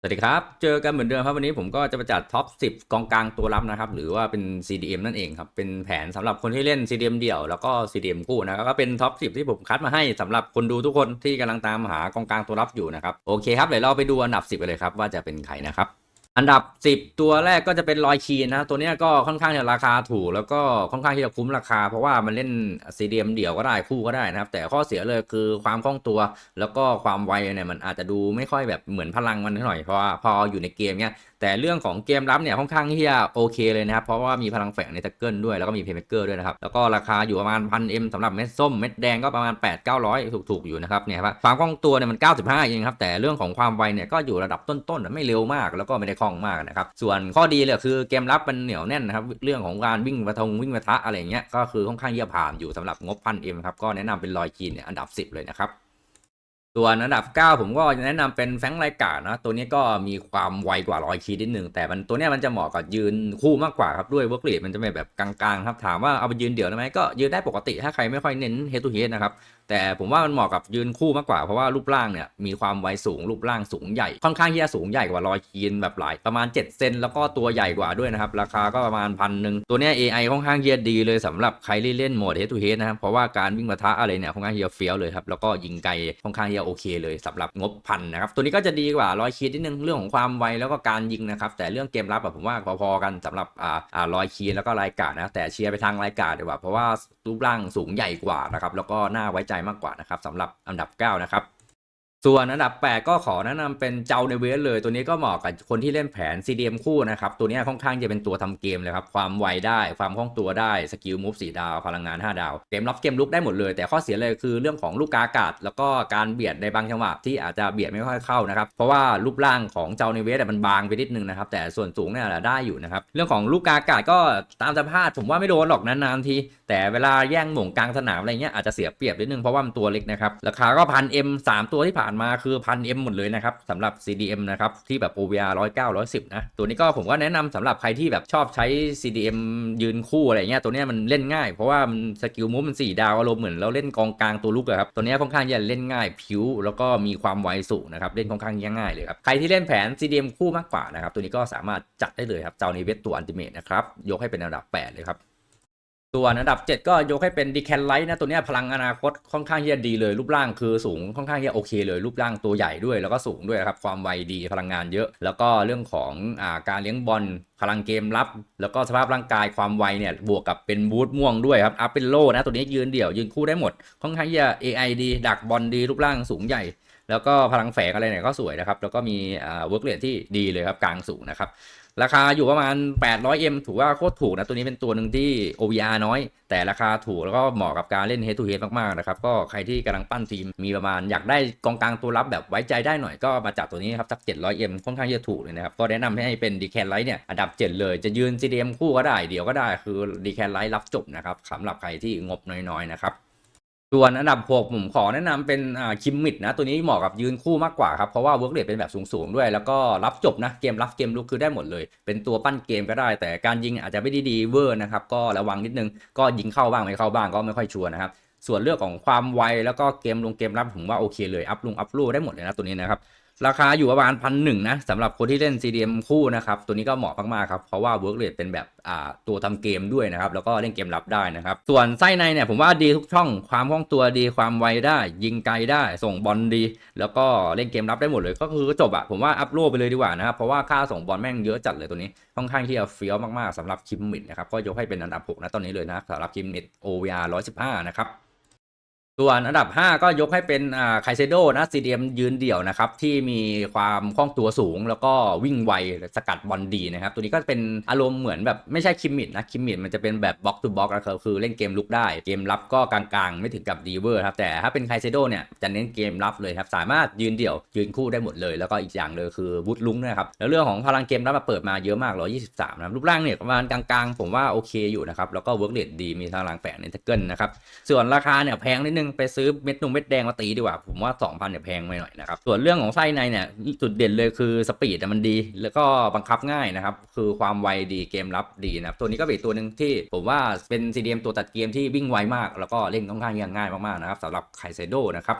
สวัสดีครับ เจอกันเหมือนเดิมครับวันนี้ผมก็จะประจัดท็อป 10 กองกลางตัวรับนะครับ หรือว่าเป็น CDM นั่นเองครับ เป็นแผนสำหรับคนที่เล่น CDM เดี่ยวแล้วก็ CDM คู่นะครับก็เป็นท็อป 10 ที่ผมคัดมาให้สำหรับคนดูทุกคนที่กำลังตามหากองกลางตัวรับอยู่นะครับ โอเคครับเดี๋ยวเราไปดูอันดับ 10กันเลยครับว่าจะเป็นใครนะครับ อันดับ 10 ตัวแรกก็จะเป็นลอยคีนนะตัวนี้ก็ค่อนข้างจะราคาถูก แล้วก็ค่อนข้างที่จะคุ้มราคา เพราะว่ามันเล่นซีดีมเดี่ยวก็ได้คู่ก็ได้นะครับ แต่ข้อเสียเลยคือความคล่องตัว แล้วก็ความไวเนี่ยมันอาจจะดูไม่ค่อยแบบเหมือนพลังมันหน่อยเพราะว่าพออยู่ในเกมเนี้ยแต่เรื่องของเกมรับเนี่ยค่อนข้างที่จะโอเคเลยนะครับ เพราะว่ามีพลังแฝงในตักเกิลด้วย แล้วก็มีเพย์เมเกอร์ด้วยนะครับ แล้วก็ราคาอยู่ประมาณพันเอ็มสำหรับเม็ดส้มเม็ดแดงก็ประมาณ 8 9 0 0 ถูกๆ อยู่นะครับเนี่ยครับความคล่องตัวเนี่ยมัน 95 เองครับ แต่เรื่องของความไวเนี่ยก็อยู่ระดับต้นๆนไม่เร็วมาก แล้วก็ไม่ได้คล่องมากนะครับส่วนข้อดีเลยคือเกมรับมันเหนียวแน่นนะครับเรื่องของการวิ่งประทงวิ่งประทะอะไรอย่างเงี้ยก็คือค่อนข้างที่จะผ่านอยู่สำหรับงบพันเอ็มครับก็แนะนำเป็นลอยคีนเนี่ยอันดับ 10 เลยนะครับ ส่วนอันดับ 9 ผมก็แนะนำเป็นแฟงไรกานะตัวนี้ก็มีความไวกว่าร้อยคีนิดนึง แต่มันตัวนี้มันจะเหมาะกับยืนคู่มากกว่าครับด้วยเวิร์กเรทมันจะเป็นแบบกลางๆครับถามว่าเอาไปยืนเดี่ยวได้ไหมก็ยืนได้ปกติถ้าใครไม่ค่อยเน้นเฮด to เฮดนะครับ แต่ผมว่ามันเหมาะกับยืนคู่มากกว่าเพราะว่ารูปร่างเนี่ยมีความไวสูงรูปร่างสูงใหญ่ค่อนข้างที่จะสูงใหญ่กว่ารอยคีนแบบหลายประมาณ 7 เซนแล้วก็ตัวใหญ่กว่าด้วยนะครับ ราคาก็ประมาณพันหนึ่งตัวเนี้ย AI ค่อนข้างที่จะดีเลยสำหรับใครที่เล่นโหมด head to head นะครับเพราะว่าการวิ่งปะทะอะไรเนี่ยค่อนข้างที่จะเฟี้ยวเลยครับแล้วก็ยิงไกลค่อนข้างที่จะโอเคเลยสำหรับงบพันนะครับตัวนี้ก็จะดีกว่ารอยคีนนิดนึงเรื่องของความไวแล้วก็การยิงนะครับแต่เรื่องเกมรับอะผมว่าพอๆกันสำหรับอ่าอ่ารอยคีนแล้วก็รายการนะแต่เชียร์ไปทางรายการดีกว่าเพราะว่ารูปร่างสูงใหญ่กว่านะครับแล้วก็น่าไว้ใจมากกว่านะครับสำหรับอันดับ 9 นะครับ ส่วนอันดับ 8 ก็ขอแนะนำเป็นเจ้าในเวสเลย ตัวนี้ก็เหมาะกับคนที่เล่นแผน CDM คู่นะครับ ตัวนี้ค่อนข้างจะเป็นตัวทำเกมเลยครับ ความไวได้ ความคล่องตัวได้ สกิลมูฟสีดาว พลังงาน 5 ดาวเกมรับเกมลุกได้หมดเลย แต่ข้อเสียเลยคือเรื่องของลูกกาอากาศแล้วก็การเบียดในบางจังหวะที่อาจจะเบียดไม่ค่อยเข้านะครับ เพราะว่ารูปร่างของเจ้าในเวสมันบางไปนิดนึงนะครับ แต่ส่วนสูงเนี่ยได้อยู่นะครับ เรื่องของลูกกาอากาศก็ตามสภาพผมว่าไม่โดนหรอกนานๆที แต่เวลาแย่งหม่งกลางสนามอะไรเงี้ยอาจจะเสียเปรียบนิดนึงเพราะว่ามันตัวเล็กนะครับ ราคาก็พันเอ็มสามตัวที่ผ่านมาคือพันเอ็มหมดเลยนะครับสำหรับ CDM นะครับที่แบบ OVR ร้อยเก้าร้อยสิบนะ ตัวนี้ก็ผมก็แนะนำสำหรับใครที่แบบชอบใช้ CDM ยืนคู่อะไรเงี้ยตัวนี้มันเล่นง่าย เพราะว่ามันสกิลมูฟมันสี่ดาวอารมณ์เหมือนเราเล่นกองกลางตัวลุกอะครับตัวนี้ค่อนข้างจะเล่นง่ายผิว แล้วก็มีความไวสูงนะครับเล่นค่อนข้างง่ายเลยครับใครที่เล่นแผน CDM คู่มากกว่านะครับตัวนี้ก็สามารถจัดได้เลยครับเจ้านี้เวทตัวอันติเมตนะครับยกให้เป็นอันดับแปดเลยครับ ส่วนอันดับ 7 ก็ยกให้เป็นดีแคนไลท์นะตัวนี้พลังอนาคตค่อนข้างที่จะดีเลยรูปร่างคือสูงค่อนข้างที่จะโอเคเลยรูปร่างตัวใหญ่ด้วยแล้วก็สูงด้วยครับความไวดีพลังงานเยอะ แล้วก็เรื่องของอ่าการเลี้ยงบอลพลังเกมรับ แล้วก็สภาพร่างกายความไวเนี่ยบวกกับเป็นบูทม่วงด้วยครับอัพเป็นโลนะตัวนี้ยืนเดี่ยวยืนคู่ได้หมดค่อนข้างที่จะ AI ดีดักบอลดีรูปร่างสูงใหญ่แล้วก็พลังแฝงอะไรเนี่ยก็สวยนะครับ แล้วก็มีอ่าเวิร์กเรทที่ดีเลยครับกลางสูงนะครับ ราคาอยู่ประมาณ 800M ถือว่าโคตรถูกนะ ตัวนี้เป็นตัวหนึ่งที่ OVR น้อย แต่ราคาถูกแล้วก็เหมาะกับการเล่น Head to Head มากๆนะครับ ก็ใครที่กำลังปั้นทีมมีประมาณอยากได้กองกลางตัวรับแบบไว้ใจได้หน่อยก็มาจับตัวนี้ครับสัก 700M ค่อนข้างจะถูกเลยนะครับ ก็แนะนำให้เป็น d ีแคนไลท์เนี่ยอันดับ 7 เลยจะยืน CDM คู่ก็ได้เดี๋ยวก็ได้คือ d ีแคนไลท์รับจบนะครับสำหรับใครที่งบน้อยๆนะครับ ส่วนอันดับ6ผมขอแนะนำเป็นคิมมิดนะ ตัวนี้เหมาะกับยืนคู่มากกว่าครับ เพราะว่าเวิร์กเรทเป็นแบบสูงๆ ด้วย แล้วก็รับจบนะ เกมรับเกมลุกคือได้หมดเลย เป็นตัวปั้นเกมก็ได้ แต่การยิงอาจจะไม่ได้ดีเวอร์นะครับ ก็ระวังนิดนึง ก็ยิงเข้าบ้างไม่เข้าบ้างก็ไม่ค่อยชัวร์นะครับ ส่วนเรื่องของความไวแล้วก็เกมลงเกมรับผมว่าโอเคเลย อัพลงอัพลูได้หมดเลยนะตัวนี้นะครับ ราคาอยู่ประมาณพันหนึ่งนะสำหรับคนที่เล่น CDM คู่นะครับตัวนี้ก็เหมาะมากๆครับเพราะว่า work rate เป็นแบบอ่าตัวทำเกมด้วยนะครับแล้วก็เล่นเกมรับได้นะครับส่วนไส้ในเนี่ยผมว่าดีทุกช่อง ความคล่องตัวดีความไวได้ ยิงไกลได้ส่งบอลดี แล้วก็เล่นเกมรับได้หมดเลย ก็คือจบอะผมว่าอัพโหลดไปเลยดีกว่านะครับเพราะว่าค่าส่งบอลแม่งเยอะจัดเลยตัวนี้ค่อนข้างที่จะเฟี้ยวมากๆสำหรับคิมมิดนะครับก็ยกให้เป็นอันดับ6นะตอนนี้เลยนะสำหรับคิมมิด OVR 115นะครับ ส่วนอันดับ 5 ก็ยกให้เป็นอ่าไคเซโดนะ CDM ยืนเดี่ยวนะครับ ที่มีความคล่องตัวสูง แล้วก็วิ่งไวสกัดบอลดีนะครับ ตัวนี้ก็เป็นอารมณ์เหมือนแบบไม่ใช่คิมมิดนะ คิมมิดมันจะเป็นแบบบล็อกทูบล็อกนะครับคือเล่นเกมลุกได้ เกมรับก็กลางๆ ไม่ถึงกับดีเวอร์ครับ แต่ถ้าเป็นไคเซโดเนี่ย จะเน้นเกมรับเลยครับ สามารถยืนเดี่ยว ยืนคู่ได้หมดเลย แล้วก็อีกอย่างเลยคือบูทลุงนะครับแล้วเรื่องของพลังเกมรับมาเปิดมาเยอะมาก123นะรับรูปร่างเนี่ยประมาณกลางๆ ผมว่าโอเคอยู่นะครับแล้วก็เวิร์กเรทดีมีพลังแฝงในแท็กเกิลนะครับส่วนราคาเนี่ยแพงนิดนึงไปซื้อเม็ดนมเม็ดแดงมาตีดีกว่า ผมว่า 2,000เนี่ยแพงไปหน่อยนะครับส่วนเรื่องของไส้ในเนี่ยจุดเด่นเลยคือสปีดมันดี แล้วก็บังคับง่ายนะครับ คือความไวดีเกมรับดีนะครับตัวนี้ก็เป็นตัวหนึ่งที่ผมว่าเป็น CDM ตัวตัดเกมที่วิ่งไวมาก แล้วก็เล่นค่อนข้างง่ายมากๆนะครับสำหรับไคเซโดนะครับ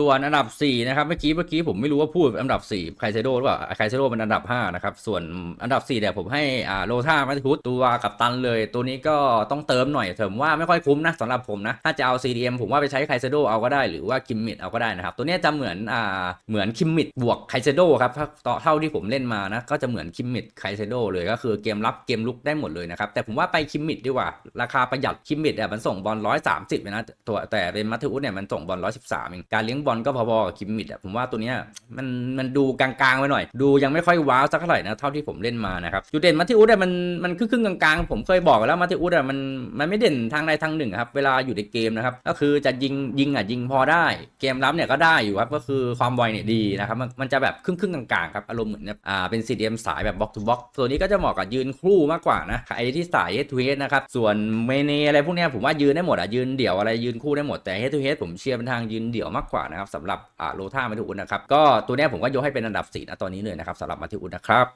ส่วนอันดับ 4 นะครับเมื่อกี้เมื่อกี้ผมไม่รู้ว่าพูดอันดับ4ไคเซโดหรือเปล่าไคเซโดเป็นอันดับ 5 นะครับ ส่วนอันดับ4เนี่ยผมให้อ่าโลท่ามาทุตตัวกับตันเลย ตัวนี้ก็ต้องเติมหน่อยผมว่าไม่ค่อยคุ้มนะสำหรับผมนะ ถ้าจะเอา CDM ผมว่าไปใช้ไคเซโดเอาก็ได้หรือว่าคิมมิดเอาก็ได้นะครับ ตัวนี้จะเหมือนอ่าเหมือนคิมมิดบวกไคเซโดครับถ้าต่อเท่าที่ผมเล่นมานะก็จะเหมือนคิมมิดไคเซโดเลยก็คือเกมรับเกมลุกได้หมดเลยนะครับแต่ผมว่าไปคิมมิดดีกว่า ราคาประหยัดคิมมิดอะมันส่งบอล130เนะตัวแต่เป็นมัธอุสเนี่ยมันส่งบอล113เองการเลี้ยงบอลก็พอๆกับคิมมิดอะผมว่าตัวเนี้ยมันมันดูกลางๆไปหน่อย ดูยังไม่ค่อยว้าวสักเท่าไหร่นะเท่าที่ผมเล่นมานะครับจุดเด่นมัธอุสอะมันมันครึ่งๆกลางๆผมเคยบอกแล้วมัธอุสอะมันมันไม่เด่นทางใดทางหนึ่งครับเวลาอยู่ในเกมนะครับก็คือจะยิงยิงอะยิงพอได้ เกมรับเนี่ยก็ได้อยู่ครับก็คือความไวเนี่ยดีนะครับมันมันจะแบบครึ่งๆกลางๆครับอารมณ์เหมือนแบบอ่าเป็น CDM สายแบบบล็อกทูบล็อกตัวนี้ก็จะเหมาะกับยืนคู่มากกว่านะใครที่สาย head to head นะครับส่วนเมเนอะไรพวกเนี้ยผมว่ายืนได้หมดอะยืนเดี่ยวอะไรยืนคู่ได้หมดแต่ head to head ผมเชียร์เป็นทางยืนเดี่ยวมากกว่านะครับสำหรับโลท่ามาทิอุนนะครับ ก็ตัวนี้ผมก็ยกให้เป็นอันดับ4นะตอนนี้เลยนะครับสำหรับมาทิอุนนะครับ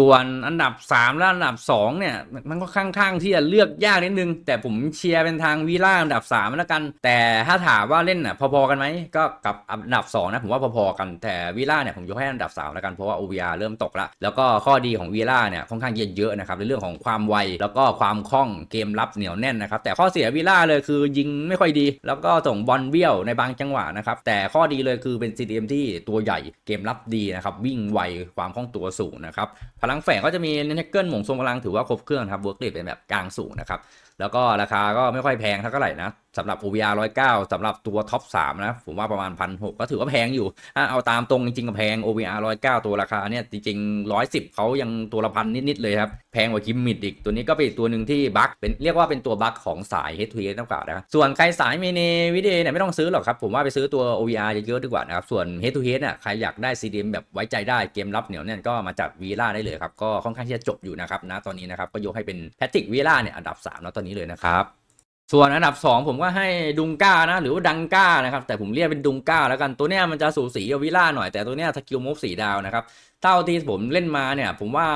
ส่วนอันดับ 3 และอันดับ 2 เนี่ย มันก็ค่อนข้างที่จะเลือกยากนิดนึง แต่ผมเชียร์เป็นทางวีล่าอันดับ 3 แล้วกัน แต่ถ้าถามว่าเล่นอะพอๆกันไหมก็กับอันดับ 2 นะผมว่าพอๆกันแต่วีล่าเนี่ยผมยกให้อันดับ 3 แล้วกันเพราะว่า OVR เริ่มตกละแล้วก็ข้อดีของวีล่าเนี่ยค่อนข้างเยอะๆนะครับในเรื่องของความไวแล้วก็ความคล่องเกมรับเหนียวแน่นนะครับแต่ข้อเสียวีล่าเลยคือยิงไม่ค่อยดี แล้วก็ส่งบอลเบี้ยวในบางจังหวะนะครับแต่ข้อดีเลยคือเป็น CDM ที่ตัวใหญ่เกมรับดีนะครับวิ่งไวความคล่องตัวสูงนะครับลังแฝงก็จะมีเนเกิลหมงทรงพลังถือว่าครบเครื่องครับเวิร์กเรทเป็นแบบกลางสูงนะครับ แล้วก็ราคาก็ไม่ค่อยแพงเท่าไหร่นะ สำหรับ OVR 109สำหรับตัวท็อป3นะ ผมว่าประมาณพันหก็ถือว่าแพงอยู่ถ้าเอาตามตรงจริงๆก็แพง OVR 109ตัวราคาเนี่ยจริงๆ 110เขายังตัวละพันนิด ๆ เลยครับ แพงกว่าคิมมิดอีก ตัวนี้ก็เป็นตัวหนึ่งที่บั๊กเป็นเรียกว่าเป็นตัวบั๊กของสาย Head to Head มากกว่านะครับส่วนใครสายเมเนวิดีเนี่ยไม่ต้องซื้อหรอกครับ ผมว่าไปซื้อตัว OVR เยอะๆดีกว่านะครับส่วน Head to Head เนี่ยใครอยากได้ CDM แบบไว้ใจได้เกมรับเหนียวเนี่ยก็มาจัดวีล่าได้เลยครับก็ค่อนข้างที่จะจบอยู่นะครับนะตอนนี้นะครับก็ยกให้เป็นแพทริกวีล่าเนี่ยอันดับ3แล้วตอนนี้เลยนะครับ ส่วนอันดับ 2 ผมก็ให้ดุงก้านะ หรือว่าดังก้านะครับ แต่ผมเรียกเป็นดุงก้าแล้วกันตัวเนี้ยมันจะสูสีกับวิล่าหน่อยแต่ตัวเนี้ยสกิลมูฟสีดาวนะครับเท่าที่ผมเล่นมาเนี่ย ผมว่า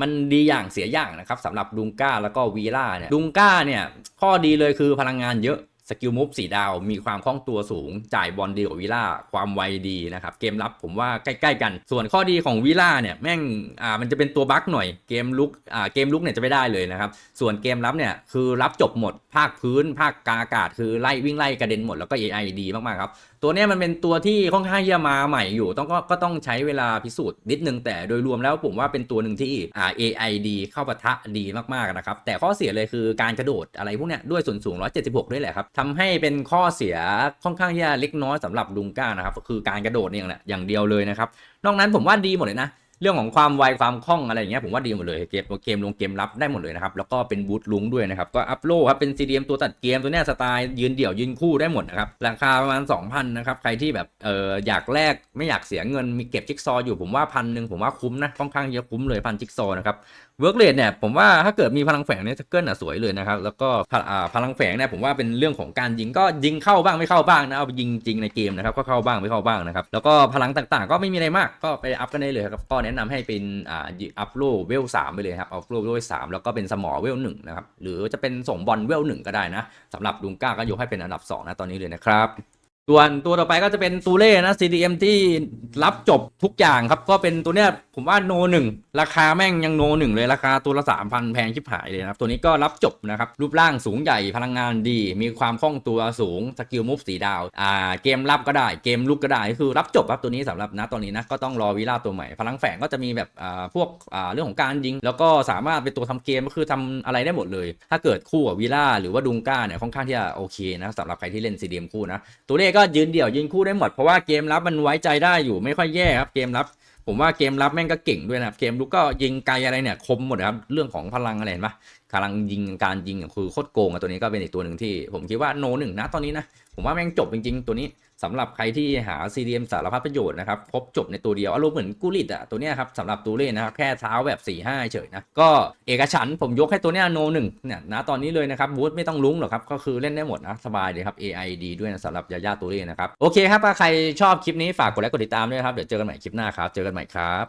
มันดีอย่างเสียอย่างนะครับสำหรับดุงก้าแล้วก็วีล่าเนี่ยดุงก้าเนี่ยข้อดีเลยคือพลังงานเยอะ สกิลมูฟสีดาวมีความคล่องตัวสูง จ่ายบอลดีกว่าวิล่าความไวดีนะครับ เกมรับผมว่าใกล้ๆกัน ส่วนข้อดีของวิล่าเนี่ย แม่งอ่ามันจะเป็นตัวบั๊กหน่อยเกมลุกอ่าเกมลุกเนี่ยจะไม่ได้เลยนะครับ ส่วนเกมรับเนี่ย คือรับจบหมด ภาคพื้น ภาคกาอากาศ คือไล่วิ่งไล่กระเด็นหมดแล้วก็ AI ดีมากๆครับ ตัวเนี้ยมันเป็นตัวที่ค่อนข้างที่จะมาใหม่อยู่ ต้องก็ก็ต้องใช้เวลาพิสูจน์นิดนึงแต่โดยรวมแล้วผมว่าเป็นตัวหนึ่งที่อ่า AI ดีเข้าปะทะดีมากๆนะครับแต่ข้อเสียเลยคือการกระโดดอะไรพวกเนี้ยด้วยส่วนสูง 176 ด้วยแหละครับทำให้เป็นข้อเสียค่อนข้างที่จะเล็กน้อยสำหรับลุงก้านะครับก็คือการกระโดดเนี่ยแหละอย่างเดียวเลยนะครับ นอกนั้นผมว่าดีหมดเลยนะ เรื่องของความไวความคล่องอะไรอย่างเงี้ยผมว่าดีหมดเลยเกมเกมลงเกมรับได้หมดเลยนะครับ แล้วก็เป็นบูทลุงด้วยนะครับ ก็อัพโหลดครับเป็น CDM ตัวตัดเกมตัวเนี้ยสไตล์ยืนเดี่ยวยืนคู่ได้หมดนะครับ ราคาประมาณ 2,000นะครับใครที่แบบเอออยากแลกไม่อยากเสียเงินมีเก็บจิ๊กซอว์อยู่ผมว่าพันหนึ่งผมว่าคุ้มนะค่อนข้างเยอะคุ้มเลยพันจิ๊กซอว์นะครับ เวิร์กเรทเนี่ยผมว่าถ้าเกิดมีพลังแฝงเนี่ยเกิลอะสวยเลยนะครับ แล้วก็พลังแฝงเนี่ยผมว่าเป็นเรื่องของการยิงก็ยิงเข้าบ้างไม่เข้าบ้างนะเอาไปยิงจริงในเกมนะครับก็เข้าบ้างไม่เข้าบ้างนะครับแล้วก็พลังต่างๆ ก็ไม่มีอะไรมากก็ไปอัพกันได้เลยครับก็แนะนำให้เป็นอ่าอัพโลเวลสามไปเลยครับอัพโลเวลสามแล้วก็เป็นสมอเวลหนึ่งนะครับหรือจะเป็นส่งบอลเวลหนึ่งก็ได้นะสำหรับดุงก้าก็ยกให้เป็นอันดับสองนะตอนนี้เลยนะครับ ส่วนตัวต่อไปก็จะเป็นตูเล่นะ CDM ที่รับจบทุกอย่างครับ ก็เป็นตัวเนี้ยผมว่าโนหนึ่งราคาแม่งยังโนหนึ่งเลยราคาตัวละ3,000แพงชิบหายเลยนะครับ ตัวนี้ก็รับจบนะครับ รูปร่างสูงใหญ่พลังงานดี มีความคล่องตัวสูงสกิลมูฟสีดาวอ่าเกมรับก็ได้เกมลุกก็ได้คือรับจบครับตัวนี้สำหรับนะตอนนี้นะก็ต้องรอวิล่าตัวใหม่ พลังแฝงก็จะมีแบบอ่าพวกอ่าเรื่องของการยิง แล้วก็สามารถเป็นตัวทำเกมก็คือทำอะไรได้หมดเลย ถ้าเกิดคู่กับวิล่าหรือว่าดุงก้าเนี่ยค่อนข้างที่จะโอเคนะสำหรับใครที่เล่น CDM คู่นะตัวเลขก็ยืนเดี่ยวยืนคู่ได้หมดเพราะว่าเกมรับมันไว้ใจได้อยู่ไม่ค่อยแย่ครับเกมรับ ผมว่าเกมรับแม่งก็เก่งด้วยนะครับเกมลุกก็ยิงไกลอะไรเนี่ยคมหมดครับเรื่องของพลังอะไรเห็นปะพลังยิงการยิงคือโคตรโกงอะตัวนี้ก็เป็นอีกตัวหนึ่งที่ ผมคิดว่าโนหนึ่งนะตอนนี้นะ ผมว่าแม่งจบจริงๆ ตัวนี้สำหรับใครที่หา CDM สารพัดประโยชน์นะครับครบจบในตัวเดียวอารมณ์เหมือนกูริดอะตัวเนี้ยครับสำหรับตัวเล่นนะครับแค่เท้าแบบ4ี่ห้าเฉยนะก็เอกฉันผมยกให้ตัวเนี้ยโนหนึ่งเนี่ยนะตอนนี้เลยนะครับบูธไม่ต้องลุ้งหรอกครับก็คือเล่นได้หมดนะสบายเลยครับ AI ดีด้วยนะสำหรับยาย่าตัวเล่นนะครับโอเคครับใครชอบคลิปนี้ฝากกดไลค์กดติดตามด้วยครับเดี๋ยวเจอกันใหม่คลิปหน้าครับเจอกันใหม่ครับ